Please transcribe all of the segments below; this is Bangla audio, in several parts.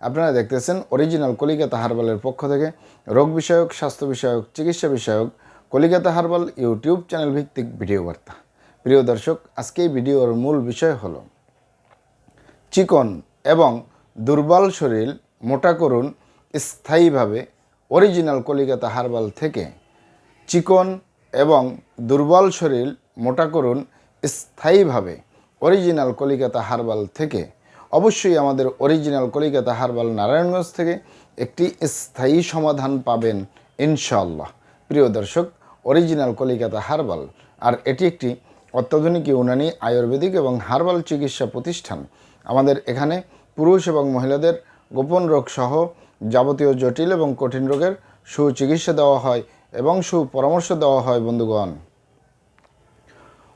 আপনারা দেখতেছেন অরিজিনাল কলিকাতা হারবালের পক্ষ থেকে রোগ বিষয়ক, স্বাস্থ্য বিষয়ক, চিকিৎসা বিষয়ক, কলিকাতা হারবাল ইউটিউব চ্যানেল ভিত্তিক ভিডিও বার্তা। প্রিয় দর্শক, আজকে এই ভিডিওর মূল বিষয় হল, চিকন এবং দুর্বল শরীর মোটা করুন, স্থায়ীভাবে অরিজিনাল কলিকাতা হারবাল থেকে চিকন এবং দুর্বল শরীর মোটা করুন, স্থায়ীভাবে অরিজিনাল কলিকাতা হারবাল থেকে অবশ্যই আমাদের অরিজিনাল কলিকাতা হারবাল নারায়ণগঞ্জ থেকে একটি স্থায়ী সমাধান পাবেন ইনশাল্লাহ প্রিয় দর্শক অরিজিনাল কলিকাতা হারবাল, আর এটি একটি অত্যাধুনিক ইউনানি আয়ুর্বেদিক এবং হারবাল চিকিৎসা প্রতিষ্ঠান। আমাদের এখানে পুরুষ এবং মহিলাদের গোপন রোগ সহ যাবতীয় জটিল এবং কঠিন রোগের সুচিকিৎসা দেওয়া হয় এবং সুপরামর্শ দেওয়া হয়, বন্ধুগণ।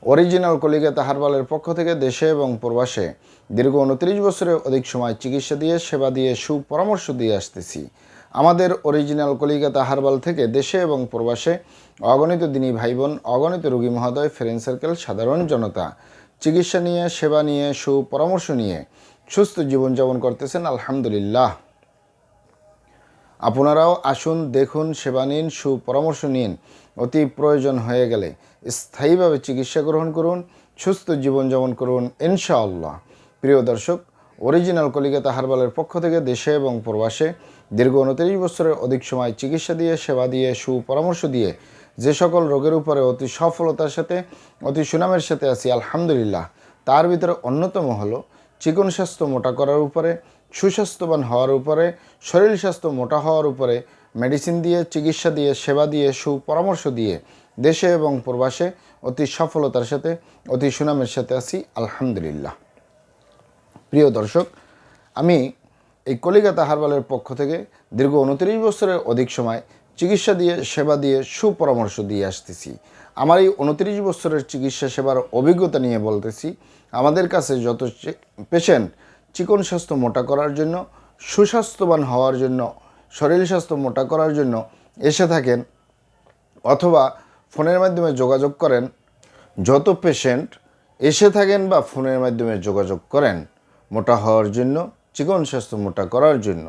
অরিজিনাল কলিকাতা হারবালের পক্ষ থেকে দেশে এবং প্রবাসে দীর্ঘ উনত্রিশ বছরের অধিক সময় চিকিৎসা দিয়ে, সেবা দিয়ে, সুপরামর্শ দিয়ে আসতেছি। আমাদের অরিজিনাল কলিকাতা হারবাল থেকে দেশে এবং প্রবাসে অগণিত দিনী ভাই বোন অগণিত রোগী মহোদয় ফ্রেন্ড সার্কেল সাধারণ জনতা, চিকিৎসা নিয়ে, সেবা নিয়ে, সুপরামর্শ নিয়ে সুস্থ জীবনযাপন করতেছেন, আলহামদুলিল্লাহ। আপনারাও আসুন, দেখুন, সেবা নিন, সুপরামর্শ নিন। অতি প্রয়োজন হয়ে গেলে স্থায়ীভাবে চিকিৎসা গ্রহণ করুন, সুস্থ জীবনযাপন করুন, ইনশাআল্লাহ। প্রিয় দর্শক, অরিজিনাল কলিকাতা হারবালের পক্ষ থেকে দেশে এবং প্রবাসে দীর্ঘ উনত্রিশ বছরের অধিক সময় চিকিৎসা দিয়ে, সেবা দিয়ে, সুপরামর্শ দিয়ে যে সকল রোগের উপরে অতি সফলতার সাথে, অতি সুনামের সাথে আছি, আলহামদুলিল্লাহ। তার ভিতরে অন্যতম হলো চিকন স্বাস্থ্য মোটা করার উপরে সুস্বাস্থ্যবান হওয়ার উপরে, শরীর স্বাস্থ্য মোটা হওয়ার উপরে মেডিসিন দিয়ে, চিকিৎসা দিয়ে, সেবা দিয়ে, সুপরামর্শ দিয়ে দেশে এবং প্রবাসে অতি সফলতার সাথে, অতি সুনামের সাথে আছি, আলহামদুলিল্লাহ। প্রিয় দর্শক, আমি এই কলিকাতা হারবালের পক্ষ থেকে দীর্ঘ উনত্রিশ বছরের অধিক সময় চিকিৎসা দিয়ে, সেবা দিয়ে, সুপরামর্শ দিয়ে আসতেছি। আমার এই উনত্রিশ বছরের চিকিৎসা সেবার অভিজ্ঞতা নিয়ে বলতেছি, আমাদের কাছে যত পেশেন্ট চিকন স্বাস্থ্য মোটা করার জন্য, সুস্বাস্থ্যবান হওয়ার জন্য শরীর স্বাস্থ্য মোটা করার জন্য এসে থাকেন অথবা ফোনের মাধ্যমে যোগাযোগ করেন। যত পেশেন্ট এসে থাকেন বা ফোনের মাধ্যমে যোগাযোগ করেন, মোটা হওয়ার জন্য চিকন স্বাস্থ্য মোটা করার জন্য,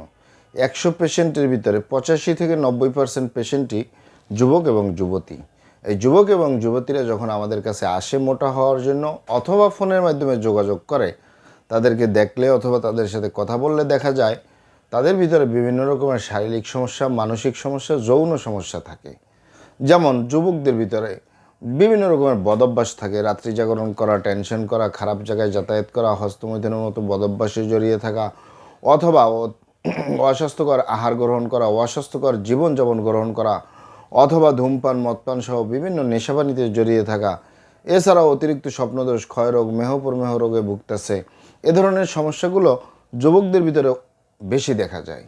একশো পেশেন্টের ভিতরে পঁচাশি থেকে নব্বই পার্সেন্ট পেশেন্টই যুবক এবং যুবতী। এই যুবক এবং যুবতীরা যখন আমাদের কাছে আসে মোটা হওয়ার জন্য অথবা ফোনের মাধ্যমে যোগাযোগ করে তাদেরকে দেখলে অথবা তাদের সাথে কথা বললে দেখা যায়, তাদের ভিতরে বিভিন্ন রকমের শারীরিক সমস্যা, মানসিক সমস্যা, যৌন সমস্যা থাকে। যেমন যুবকদের ভিতরে বিভিন্ন রকমের বদভ্যাস থাকে। রাত্রি জাগরণ করা টেনশন করা, খারাপ জায়গায় যাতায়াত করা, হস্তমৈথুনের মতো বদভ্যাসে জড়িয়ে থাকা অথবা অস্বাস্থ্যকর আহার গ্রহণ করা, অস্বাস্থ্যকর জীবনযাপন গ্রহণ করা অথবা ধূমপান, মদপান সহ বিভিন্ন নেশাপানিতে জড়িয়ে থাকা। এছাড়াও অতিরিক্ত স্বপ্নদোষ, ক্ষয়রোগ, মেহপুর মেহ রোগে ভুগতেছে। এ ধরনের সমস্যাগুলো যুবকদের ভিতরে বেশি দেখা যায়।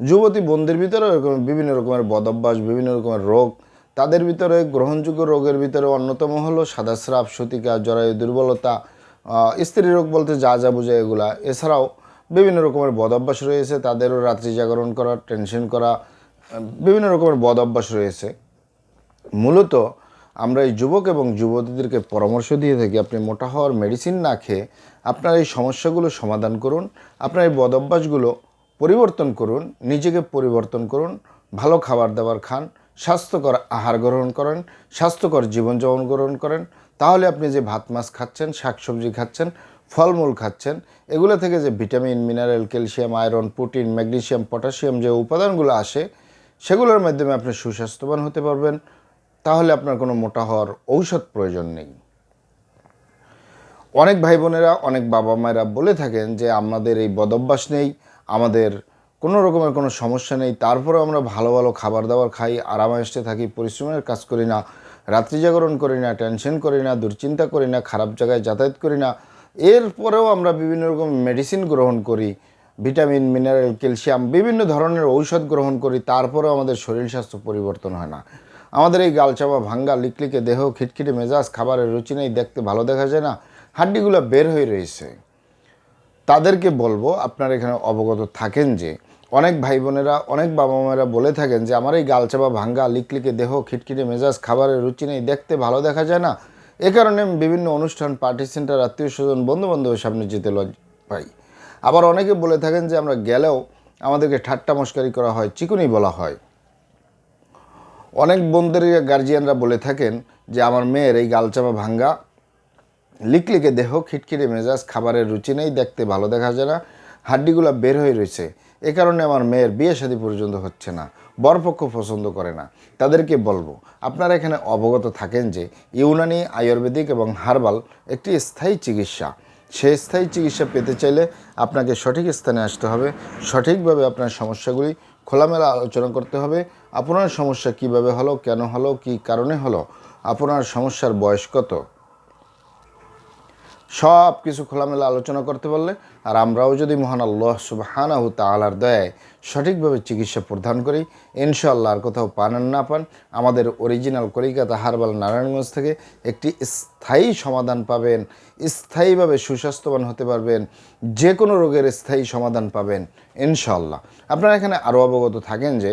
যুবতী বোনদের এরকম বিভিন্ন রকমের বদভ্যাস, বিভিন্ন রকমের রোগ, তাদের ভিতরে গ্রহণযোগ্য রোগের ভিতরে অন্যতম হলো সাদাস্রাব, সতিকা, জরায়ু দুর্বলতা স্ত্রী রোগ বলতে যা যা বোঝায় এগুলা। এছাড়াও বিভিন্ন রকমের বদভ্যাস রয়েছে, তাদেরও রাত্রি জাগরণ করা টেনশন করা বিভিন্ন রকমের বদ অভ্যাস রয়েছে। মূলত আমরা এই যুবক এবং যুবতীদেরকে পরামর্শ দিয়ে থাকি আপনি মোটা হওয়ার মেডিসিন না খেয়ে আপনার এই সমস্যাগুলো সমাধান করুন, আপনার এই বদ অভ্যাসগুলো পরিবর্তন করুন, নিজেকে পরিবর্তন করুন, ভালো খাবার দাবার খান, স্বাস্থ্যকর আহার গ্রহণ করেন, স্বাস্থ্যকর জীবনযাপন গ্রহণ করেন, তাহলে আপনি যে ভাত, মাছ খাচ্ছেন, শাকসবজি খাচ্ছেন, ফলমূল খাচ্ছেন, এগুলো থেকে যে vitamin mineral calcium iron protein magnesium potassium যে উপাদানগুলো আসে, সেগুলোর মাধ্যমে আপনি সুস্বাস্থ্যবান হতে পারবেন তাহলে আপনার কোনো মোটা হওয়ার ঔষধ প্রয়োজন নেই। অনেক ভাই বোনেরা অনেক বাবা মায়েরা বলে থাকেন যে, আমাদের এই বদভ্যাস নেই, আমাদের কোনো রকমের কোনো সমস্যা নেই, তারপরেও আমরা ভালো ভালো খাবার দাবার খাই আরামায়েস্টে থাকি, পরিশ্রমের কাজ করি না, রাত্রি জাগরণ করি না, টেনশন করি না, দুশ্চিন্তা করি না, খারাপ জায়গায় যাতায়াত করি না। এরপরেও আমরা বিভিন্ন রকম মেডিসিন গ্রহণ করি, ভিটামিন মিনারেল ক্যালসিয়াম বিভিন্ন ধরনের ঔষধ গ্রহণ করি, তারপরেও আমাদের শরীর স্বাস্থ্য পরিবর্তন হয় না। আমাদের এই গালচাপা ভাঙ্গা লিকলিকে দেহ, খিটখিটে মেজাজ, খাবারের রুচি নেই, দেখতে ভালো দেখা যায় না, হাড্ডিগুলো বের হয়ে রয়েছে। তাদেরকে বলব, আপনারা এখানে অবগত থাকেন যে, অনেক ভাই বোনেরা অনেক বাবা মায়েরা বলে থাকেন যে, আমার এই গালচাপা ভাঙ্গা লিকলিকে দেহ, খিটখিটে মেজাজ, খাবারের রুচি নেই, দেখতে ভালো দেখা যায় না। এ কারণে বিভিন্ন অনুষ্ঠান, পার্টি সেন্টার, আত্মীয় স্বজন বন্ধু বান্ধবের সামনে যেতে লজ পাই। আবার অনেকে বলে থাকেন যে, আমরা গেলেও আমাদেরকে ঠাট্টা মস্কারি করা হয়, চিকুনি বলা হয়। অনেক বোনদের গার্জিয়ানরা বলে থাকেন যে, আমার মেয়ের এই গালচাপা ভাঙ্গা, লিকলিকে দেহ, খিটখিটে মেজাজ, খাবারের রুচি নেই, দেখতে ভালো দেখা যায় না, হাড্ডিগুলো বের হয়ে রয়েছে। এ কারণে আমার মেয়ের বিয়ে শাদী পর্যন্ত হচ্ছে না, বরপক্ষ পছন্দ করে না। তাদেরকে বলব, আপনারা এখানে অবগত থাকেন যে, ইউনানি, আয়ুর্বেদিক এবং হার্বাল একটি স্থায়ী চিকিৎসা। সেই স্থায়ী চিকিৎসা পেতে চাইলে আপনাকে সঠিক স্থানে আসতে হবে। সঠিকভাবে আপনার সমস্যাগুলি খোলামেলা আলোচনা করতে হবে। আপনার সমস্যা কীভাবে হলো, কেন হলো, কি কারণে হলো? আপনার সমস্যার বয়স কত? সব কিছু খোলামেলা আলোচনা করতে পারলে, আর আমরাও যদি মহান আল্লাহ সুবাহানাহু তালার দয়ায় সঠিকভাবে চিকিৎসা প্রদান করি, ইনশাআল্লাহ আর কোথাও পান না পান, আমাদের অরিজিনাল কলিকাতা হারবাল নারায়ণগঞ্জ থেকে একটি স্থায়ী সমাধান পাবেন, স্থায়ীভাবে সুস্বাস্থ্যবান হতে পারবেন যে কোনো রোগের স্থায়ী সমাধান পাবেন, ইনশাআল্লাহ। আপনারা এখানে আরও অবগত থাকেন যে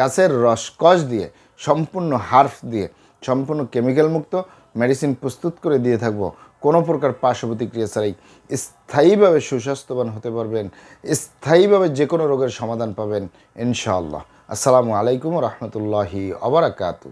গাছের রস কষ দিয়ে, সম্পূর্ণ হার্ফ দিয়ে, সম্পূর্ণ কেমিক্যাল মুক্ত মেডিসিন প্রস্তুত করে দিয়ে থাকব। কোনো প্রকার পার্শ্ব প্রতিক্রিয়া ছাড়াই স্থায়ীভাবে সুস্বাস্থ্যবান হতে পারবেন, স্থায়ীভাবে যে কোনো রোগের সমাধান পাবেন, ইনশাআল্লাহ। আসসালামু আলাইকুম রহমতুল্লাহি অবরাকাতু